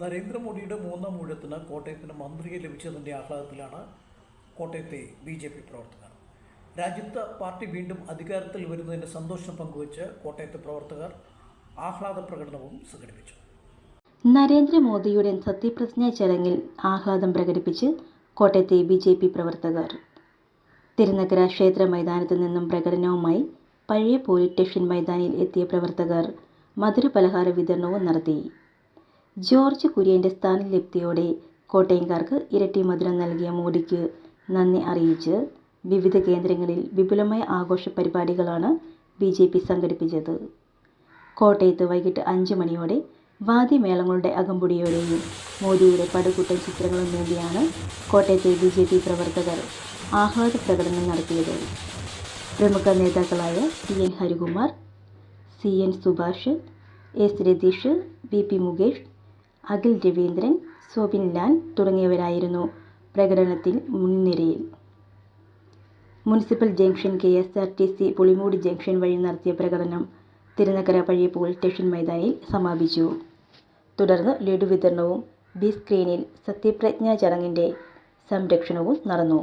നരേന്ദ്രമോദിയുടെ മൂന്നാം ഊഴത്തിന് കോട്ടയത്തിന് മന്ത്രിയെ ലഭിച്ചതിന്റെ ആഹ്ലാദത്തിലാണ് കോട്ടയത്തെ ബി ജെ പി പ്രവർത്തകർ. രാജ്യത്ത് പാർട്ടി വീണ്ടും അധികാരത്തിൽ വരുന്നതിന്റെ സന്തോഷം പങ്കുവച്ച് കോട്ടയത്തെ പ്രവർത്തകർ ആഹ്ലാദ പ്രകടനവും സംഘടിപ്പിച്ചു. നരേന്ദ്രമോദിയുടെ സത്യപ്രതിജ്ഞ ചടങ്ങിൽ ആഹ്ലാദം പ്രകടിപ്പിച്ച് കോട്ടയത്തെ ബി ജെ പി പ്രവർത്തകർ. തിരുനഗര ക്ഷേത്ര മൈതാനത്ത് നിന്നും പ്രകടനവുമായി പഴയ പോലീസ് സ്റ്റേഷൻ മൈതാനിയിൽ എത്തിയ പ്രവർത്തകർ മധുരപലഹാര വിതരണവും നടത്തി. ജോർജ് കുര്യന്റെ സ്ഥാനലബ്ധിയോടെ കോട്ടയംകാർക്ക് ഇരട്ടി മധുരം നൽകിയ മോദിക്ക് നന്ദി അറിയിച്ച് വിവിധ കേന്ദ്രങ്ങളിൽ വിപുലമായ ആഘോഷ പരിപാടികളാണ് ബി ജെ പി സംഘടിപ്പിച്ചത്. കോട്ടയത്ത് വൈകിട്ട് അഞ്ച് മണിയോടെ വാദ്യമേളങ്ങളുടെ അകമ്പടിയോടെയും മോദിയുടെ പടുകൂട്ടൻ ചിത്രങ്ങളും വേണ്ടിയാണ് കോട്ടയത്തെ ബി ജെ പി പ്രവർത്തകർ ആഹ്ലാദ പ്രകടനം നടത്തിയത്. പ്രമുഖ നേതാക്കളായ C N Harikumar C N Subhash S Ratheesh V P Mukesh Akhil Raveendran Sobin Lal തുടങ്ങിയവരായിരുന്നു പ്രകടനത്തിൽ മുൻനിരയിൽ. Municipal junction K S R T C Pulimoodu junction വഴി നടത്തിയ പ്രകടനം തിരുനക്കര പഴയ പോലീസ് സ്റ്റേഷൻ മൈതാനിയിൽ സമാപിച്ചു. തുടർന്ന് ലഡു വിതരണവും ബി സ്ക്രീനിൽ സത്യപ്രജ്ഞാ ചടങ്ങിന്റെ സംരക്ഷണവും നടന്നു.